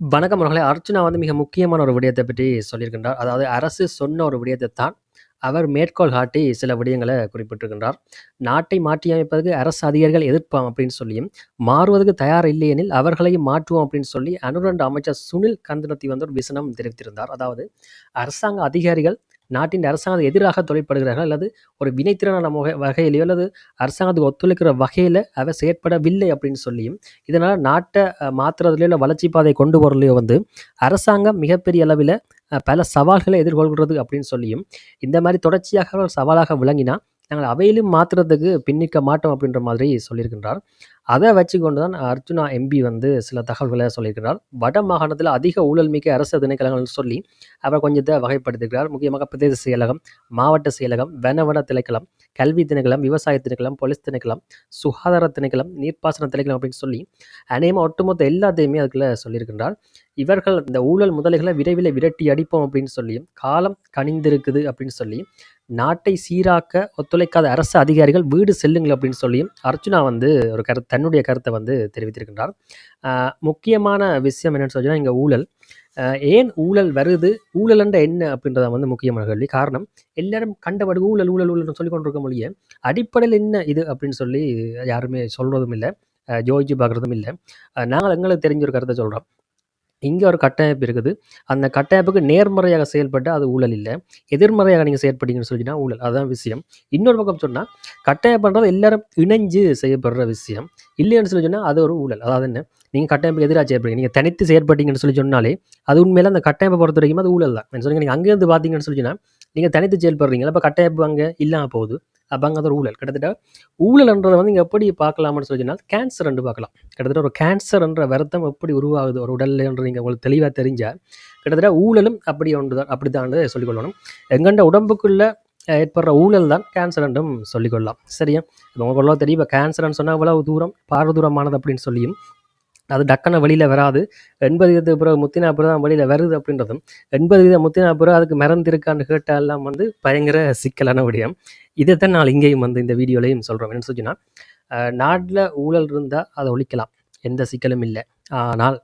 வணக்கம் அவர்களே! அர்ச்சனா வந்து மிக முக்கியமான ஒரு விடயத்தை பற்றி சொல்லியிருக்கின்றார். அதாவது அரசு சொன்ன ஒரு விடயத்தை தான் அவர் மேற்கோள் காட்டி சில விடயங்களை குறிப்பிட்டிருக்கின்றார். நாட்டை மாற்றியமைப்பதற்கு அரசு அதிகாரிகள் எதிர்ப்பாம் அப்படின்னு சொல்லியும், மாறுவதற்கு தயார் இல்லையெனில் அவர்களையும் மாற்றுவோம் அப்படின்னு சொல்லி அனுரண்டு அமைச்சர் சுனில் கந்தனத்தி வந்து ஒரு விசனம் தெரிவித்திருந்தார். அதாவது அரசாங்க அதிகாரிகள் நாட்டின் அரசாங்கத்துக்கு எதிராக தொழிற்படுகிறார்கள் அல்லது ஒரு வினைத்திறனான முக வகையிலயோ அல்லது அரசாங்கத்துக்கு ஒத்துழைக்கிற வகையில் அவர் செயற்படவில்லை அப்படின்னு சொல்லியும், இதனால் நாட்டை மாற்றுறதுலையோ இல்லை வளர்ச்சி பாதை கொண்டு வரலையோ வந்து அரசாங்கம் மிகப்பெரிய அளவில் பல சவால்களை எதிர்கொள்கிறது அப்படின்னு சொல்லியும், இந்த மாதிரி தொடர்ச்சியாக ஒரு சவாலாக விளங்கினா, நாங்கள் அவையிலும் மாற்றுறதுக்கு பின்னிக்க மாட்டோம் அப்படின்ற மாதிரி சொல்லியிருக்கின்றார். அத வச்சுக்கொண்டு தான் அர்ஜுனா எம்பி வந்து சில தகவல்களை சொல்லியிருக்கிறார். வட மாகாணத்தில் அதிக ஊழல் மிக்க அரசு திணைக்களங்கள்னு சொல்லி அவர் கொஞ்சத்தை வகைப்படுத்துகிறார் முக்கியமாக பிரதேச செயலகம், மாவட்ட செயலகம், வெனவன திணைக்களம், கல்வி திணைக்களம், விவசாய திணைக்களம், போலீஸ் திணைக்களம், சுகாதார திணைக்களம், நீர்ப்பாசன திணைக்களம் அப்படின்னு சொல்லி அநேகமாக ஒட்டுமொத்த எல்லாத்தையுமே அதுக்குள்ள சொல்லியிருக்கின்றார். இவர்கள் இந்த ஊழல் முதலைகளை விரைவில் விரட்டி அடிப்போம் அப்படின்னு சொல்லியும், காலம் கனிந்திருக்குது அப்படின்னு சொல்லி, நாட்டை சீராக்க ஒத்துழைக்காத அரசு அதிகாரிகள் வீடு செல்லுங்கள் அப்படின்னு சொல்லியும் அர்ச்சுனா வந்து ஒரு கரு தன்னுடைய கருத்தை வந்து தெரிவித்திருக்கின்றார். முக்கியமான விஷயம் என்னென்னு சொன்னா இங்கே ஊழல். ஏன் ஊழல் வருது? ஊழல் என்றா என்ன? அப்படின்றத வந்து முக்கியமான கேள்வி. காரணம் எல்லாரும் கண்டபடி ஊழல், ஊழல், ஊழல்னு சொல்லி கொண்டிருக்க ஒழிய, அடிப்படையில் என்ன இது அப்படின்னு சொல்லி யாருமே சொல்றதும் இல்லை அ யோசிச்சு பார்க்குறதும் இல்லை நாங்கள் எங்களுக்கு தெரிஞ்ச ஒரு கருத்தை சொல்கிறோம் இங்கே ஒரு கட்டமைப்பு இருக்குது. அந்த கட்டமைப்புக்கு நேர்மறையாக செயல்பட்டா அது ஊழல் இல்லை எதிர்மறையாக நீங்கள் செயற்பட்டீங்கன்னு சொல்லினா ஊழல். அதுதான் விஷயம். இன்னொரு பக்கம் சொன்னால் கட்டமைப்புன்றது எல்லாரும் இணைஞ்சு செய்யப்படுற விஷயம். இல்லைன்னு சொல்லி சொன்னால் அது ஒரு ஊழல். அதாவது என்ன? நீங்கள் கட்டமைப்புக்கு எதிராக செயற்படுறீங்க. நீங்கள் தனித்து செயற்பட்டீங்கன்னு சொல்லி சொன்னாலே, அது உண்மையில அந்த கட்டாயப்பை பொறுத்த வரைக்கும் அது ஊழல் தான். என்ன நீங்கள் அங்கேருந்து பார்த்தீங்கன்னு சொல்லி நீங்கள் தனித்து செயல்படுறீங்க அப்போ கட்டமைப்பு இல்லாமல் போகுது. அப்போ அங்கே அது ஊழல். கிட்டத்தட்ட ஊழல்ன்றதை வந்து இங்கே எப்படி பார்க்கலாம்னு சொல்லி கேன்சர் என்று பார்க்கலாம். கிட்டத்தட்ட ஒரு கேன்சர் என்ற வருத்தம் எப்படி உருவாகுது ஒரு உடல்ல நீங்கள் உங்களுக்கு தெளிவாக தெரிஞ்சால் கிட்டத்தட்ட ஊழலும் அப்படி ஒன்றுதான் அப்படி சொல்லிக் கொள்ளணும். எங்கண்ட உடம்புக்குள்ள ஏற்படுற ஊழல் தான் கேன்சர் என்றும் சொல்லிக்கொள்ளலாம் சரியா? இப்ப உங்களுக்கு தெரியும். இப்போ கேன்சர்னு சொன்னால் இவ்வளவு தூரம் பாரதூரமானது அப்படின்னு சொல்லியும், அது டக்குன்னு வழியில் வராது. 80% பிறகு முத்தினா பிறகு தான் வழியில் வருது அப்படின்றதும், 80% முத்தினா பிறகு அதுக்கு மறந்திருக்கான்னு இருக்கான்னு எல்லாம் வந்து பயங்கர சிக்கலான விடயம். இதைத்தான் நான் இங்கேயும் வந்து இந்த வீடியோலையும் சொல்கிறோம் என்னன்னு சொன்னால் நாட்டில் ஊழல் இருந்தால் அதை ஒழிக்கலாம். எந்த சிக்கலும் இல்லை ஆனால்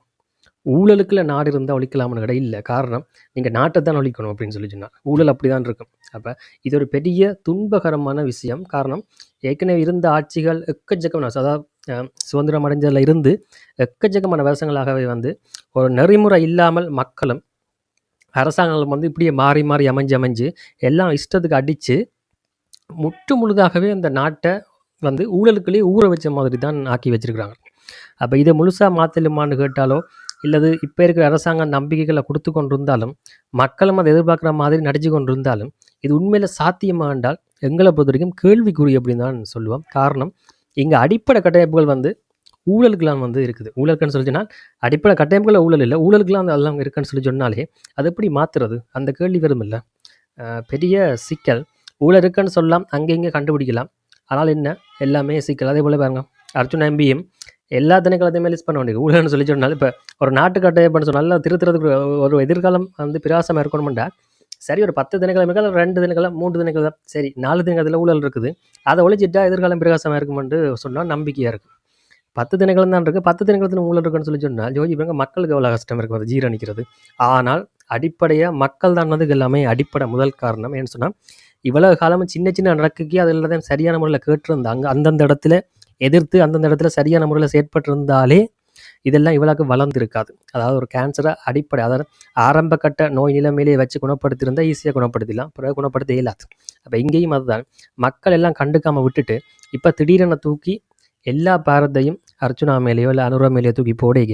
ஊழலுக்குள்ள நாடு இருந்தால் ஒழிக்கலாம்னு கிடையாது இல்லை காரணம், நீங்கள் நாட்டை தான் ஒழிக்கணும் அப்படின்னு சொல்லி சொன்னால் ஊழல் அப்படிதான் இருக்கும். அப்போ இது ஒரு பெரிய துன்பகரமான விஷயம். காரணம், ஏற்கனவே இருந்த ஆட்சிகள் எக்கச்சக்கம் அதாவது சுதந்திரம் அடைஞ்சதில் இருந்து எக்கச்சக்கமான வருஷங்களாகவே வந்து ஒரு நெறிமுறை இல்லாமல் மக்களும், அரசாங்கங்களும் வந்து இப்படியே மாறி மாறி அமைஞ்சு அமைஞ்சு எல்லாம் இஷ்டத்துக்கு அடித்து முற்று முழுதாகவே அந்த நாட்டை வந்து ஊழலுக்குள்ளேயே ஊற வச்ச மாதிரி தான் ஆக்கி வச்சிருக்கிறாங்க. அப்போ இதை முழுசாக மாற்றலுமான்னு கேட்டாலோ, இல்லது இப்போ இருக்கிற அரசாங்கம் நம்பிக்கைகளை கொடுத்து கொண்டிருந்தாலும், மக்களும் அதை எதிர்பார்க்குற மாதிரி நடிச்சு கொண்டிருந்தாலும், இது உண்மையில் சாத்தியமாக என்றால், பொறுத்த வரைக்கும் கேள்விக்குறி அப்படின்னு தான் சொல்லுவோம். காரணம், இங்கே அடிப்படை கட்டமைப்புகள் வந்து ஊழலுக்குலாம் வந்து இருக்குது. ஊழலுக்குன்னு சொல்லி சொன்னால் அடிப்படை கட்டமைப்புகளில் ஊழல் இல்லை ஊழலுக்குலாம் அதெல்லாம் இருக்குன்னு சொல்லி சொன்னாலே, அது எப்படி மாத்துறது? அந்த கேள்வி வரும் இல்லை பெரிய சிக்கல். ஊழல் இருக்குன்னு சொல்லலாம். அங்கே இங்கே கண்டுபிடிக்கலாம். ஆனால் என்ன? எல்லாமே சிக்கல். அதே போல் பாருங்க, அர்ஜுன் எம்பியும் எல்லா திணைக்களத்தையுமே லிஸ்ட் பண்ண வேண்டியது. ஊழல்னு சொல்லி சொன்னாலும், இப்போ ஒரு நாட்டு கட்டமைப்புன்னு சொன்னால் நல்லா திருத்துறதுக்கு ஒரு எதிர்காலம் வந்து பிரகாசமா இருக்கணும்டா, சரி ஒரு 10 திணைக்களம் ரெண்டு 2 மூன்று 3 திணைக்களம், சரி 4 திணைக்களத்துல ஊழல் இருக்குது. அதை ஒழிச்சிட்டா எதிர்காலம் பிரகாசமாக இருக்குமென்று சொன்னால் நம்பிக்கையாக இருக்குது பத்து தினங்களும் தான் இருக்கு. 10 திணைக்களத்துல ஊழல் இருக்குன்னு சொல்லி சொன்னால் ஜோதி பாருங்க மக்களுக்கு எவ்வளோ கஷ்டம் இருக்கும் அதை ஜீரணிக்கிறது. ஆனால் அடிப்படையாக மக்கள் தான் வந்து எல்லாமே அடிப்படை முதல் காரணம். ஏன்னு சொன்னால் இவ்வளவு காலமும் சின்ன சின்ன நடக்குக்கே அது எல்லாத்தையும் சரியான முறையில் கேட்டிருந்தாங்க அந்தந்த இடத்துல எதிர்த்து அந்தந்த இடத்துல சரியான முறையில செயற்பட்டிருந்தாலே, இதெல்லாம் இவ்வளவுக்கு வளர்ந்துருக்காது அதாவது ஒரு கேன்சரை அடிப்படை அதாவது ஆரம்ப கட்ட நோய் நிலைமையிலேயே வச்சு குணப்படுத்தியிருந்தால் ஈஸியாக குணப்படுத்திடலாம். பிறகு குணப்படுத்த இயலாது. அப்போ இங்கேயும் அதுதான். மக்கள் எல்லாம் கண்டுக்காமல் விட்டுட்டு, இப்போ திடீரென தூக்கி எல்லா பாரத்தையும் அர்ச்சுனா மேலேயோ இல்லை அனுரா மேலேயோ தூக்கி போடைக,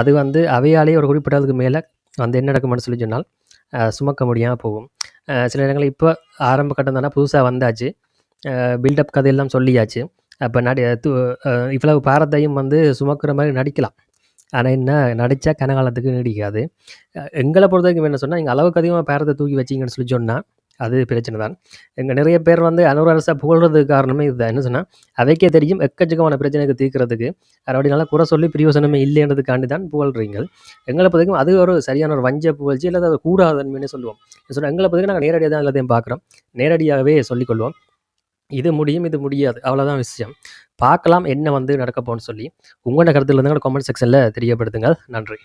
அது வந்து அவையாலேயே ஒரு குறிப்பிட்ட மேலே வந்து என்ன நடக்கும்னு சொல்லி சொன்னால், சுமக்க முடியாமல் போகும். சில நேரங்களில் இப்போ ஆரம்ப கட்டம் தானே புதுசாக வந்தாச்சு. பில்டப் கதையெல்லாம் சொல்லியாச்சு. அப்போ நடி து இவ்வளவு பாரத்தையும் வந்து சுமக்கிற மாதிரி நடிக்கலாம். ஆனால் என்ன, நடித்தா கனகாலத்துக்கு நீடிக்காது. எங்களை பொறுத்த பொறுத்தவரைக்கும் என்ன சொன்னால் எங்கள் அளவுக்கு அதிகமாக பேரத்தை தூக்கி வச்சீங்கன்னு சொல்லி சொன்னால் அது பிரச்சனை தான். எங்கள் நிறைய பேர் வந்து அனுர அரச புகழ்றதுக்கு காரணமே இதுதான். என்ன சொன்னால் அவைக்கே தெரியும் எக்கச்சக்கமான பிரச்சனைக்கு தீர்க்கிறதுக்கு, அப்படினால குறை சொல்லி பிரியோசனமே இல்லைன்றதுக்காண்டி தான் புகழ்றீங்க எங்களை பொறுத்தவரைக்கும் அது ஒரு சரியான ஒரு வஞ்ச புகழ்ச்சி இல்லை அது கூடாதன்மைன்னு சொல்லுவோம். சொன்னால் எங்களை பொறுத்தவரைக்கும் நாங்கள் நேரடியாக தான் எல்லாத்தையும் பார்க்குறோம் நேரடியாகவே சொல்லிக்கொள்வோம் இது முடியும், இது முடியாது. அவ்வளோதான் விஷயம். பார்க்கலாம் என்ன வந்து நடக்க போகணும்னு சொல்லி. உங்களோட கருத்துக்கள வந்து கமெண்ட் செக்ஷனில் தெரியப்படுத்துங்கள். நன்றி.